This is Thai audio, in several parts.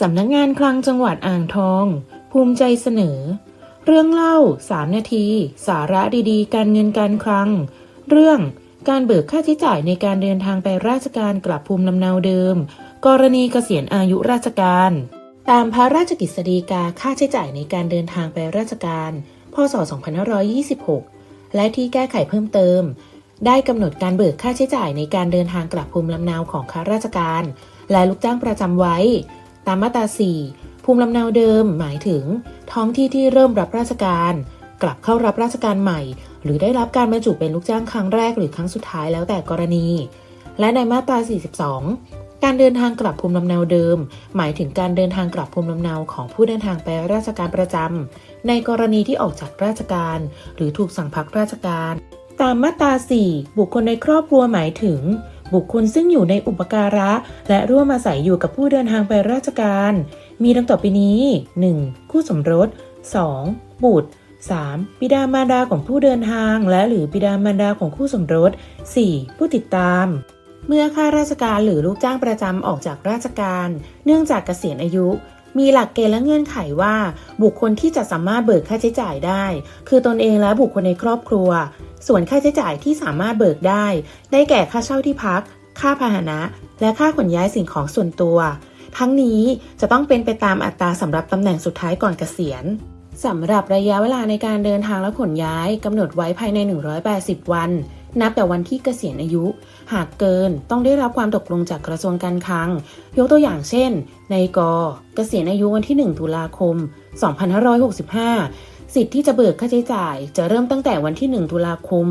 สำนักงานคลังจังหวัดอ่างทอง ภูมิใจเสนอ เรื่องเล่า 3 นาที สาระดีๆ การเงินการคลัง เรื่องการเบิกค่าใช้จ่ายในการเดินทางไปราชการกลับภูมิลำเนาเดิม กรณีเกษียณอายุราชการ ตามพระราชกฤษฎีกาค่าใช้จ่ายในการเดินทางไปราชการ พศ 2526 และที่แก้ไขเพิ่มเติม ได้กำหนดการเบิกค่าใช้จ่ายในการเดินทางกลับภูมิลำเนาของข้าราชการ และลูกจ้างประจำไว้ ตามมาตรา 4 ภูมิลำเนาเดิมหมายถึง ท้องที่ที่เริ่มรับราชการ กลับเข้ารับราชการใหม่ หรือได้รับการบรรจุเป็นลูกจ้างครั้งแรกหรือครั้งสุดท้ายแล้วแต่กรณี และในมาตรา 42การเดินทางกลับภูมิลำเนาเดิม หมายถึงการเดินทางกลับภูมิลำเนาของผู้เดินทางไปราชการประจำในกรณีที่ออกจากราชการ หรือถูกสั่งพักราชการ ตามมาตรา 4 บุคคลในครอบครัวหมายถึง บุคคลซึ่งอยู่ในอุปการะ และร่วมอาศัยอยู่กับผู้เดินทางไปราชการ มีดังต่อไปนี้ 1. คู่สมรส 2. บุตร 3. บิดามารดาของผู้เดินทาง และหรือบิดามารดาของคู่สมรส 4. ผู้ติดตาม เมื่อข้าราชการหรือลูกจ้างประจำออกจากราชการ เนื่องจากเกษียณอายุ มีหลักเกณฑ์และเงื่อนไขว่า บุคคลที่จะสามารถเบิกค่าใช้จ่ายได้ คือตนเองและบุคคลในครอบครัว ส่วนค่าใช้จ่ายที่สามารถเบิกได้ ได้แก่ค่าเช่าที่พัก ค่าพาหนะ และค่าขนย้ายสิ่งของส่วนตัว ทั้งนี้จะต้องเป็นไปตามอัตราสำหรับตำแหน่งสุดท้ายก่อนเกษียณสำหรับระยะเวลาในการเดินทางและขนย้ายกำหนดไว้ภายใน 180 วัน นับแต่วันที่เกษียณอายุ หากเกินต้องได้รับความตกลงจากกระทรวงการคลัง ยกตัวอย่างเช่น ในกเกษียณอายุวันที่ 1 ตุลาคม 2565 สิทธิ์ที่จะเบิกค่าใช้จ่าย จะเริ่มตั้งแต่วันที่ 1 ตุลาคม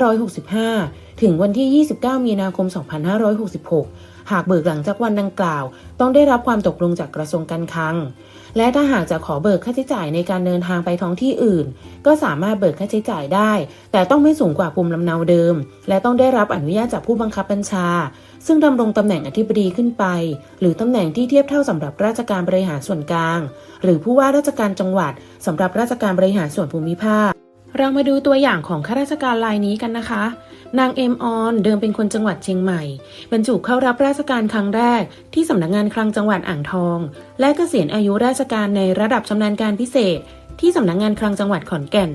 2565 ถึงวันที่ 29 มีนาคม 2566หากเบิกหลังจากวันดังกล่าว ต้องได้รับความตกลงจากกระทรวงการคลัง และถ้าหากจะขอเบิกค่าใช้จ่ายในการเดินทางไปท้องที่อื่น ก็สามารถเบิกค่าใช้จ่ายได้ แต่ต้องไม่สูงกว่าภูมิลำเนาเดิม และต้องได้รับอนุญาตจากผู้บังคับบัญชา ซึ่งดำรงตำแหน่งอธิบดีขึ้นไป หรือตำแหน่งที่เทียบเท่าสำหรับราชการบริหารส่วนกลาง หรือผู้ว่าราชการจังหวัดสำหรับราชการบริหารส่วนภูมิภาค เรามาดูตัวอย่างของข้าราชการรายนี้กันนะคะ นางเอ็มออนเดิมเป็นคนจังหวัดเชียงใหม่ บรรจุเข้ารับราชการครั้งแรก ที่สำนักงานคลังจังหวัดอ่างทอง และเกษียณอายุราชการในระดับชำนาญการพิเศษ ที่สำนักงานคลังจังหวัดขอนแก่น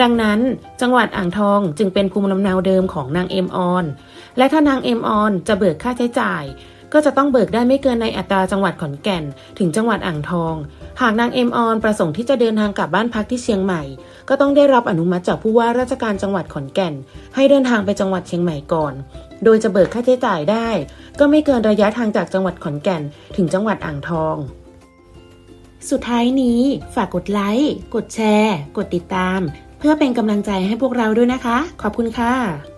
ดังนั้น จังหวัดอ่างทองจึงเป็นภูมิลำเนาเดิมของนางเอ็มออน และถ้านางเอ็มออนจะเบิกค่าใช้จ่าย ก็จะต้องเบิกได้ไม่เกินในอัตราจังหวัดขอนแก่น ถึงจังหวัดอ่างทอง หากนางเอ็มออนประสงค์ที่จะเดินทางกลับบ้านพักที่เชียงใหม่ ก็ต้องได้รับอนุมัติจากผู้ว่าราชการจังหวัดขอนแก่น ให้เดินทางไปจังหวัดเชียงใหม่ก่อน โดยจะเบิกค่าใช้จ่ายได้ ก็ไม่เกินระยะทางจากจังหวัดขอนแก่น ถึงจังหวัดอ่างทอง สุดท้ายนี้ฝากกดไลค์กดแชร์ กดติดตาม เพื่อเป็นกำลังใจให้พวกเราด้วยนะคะ ขอบคุณค่ะ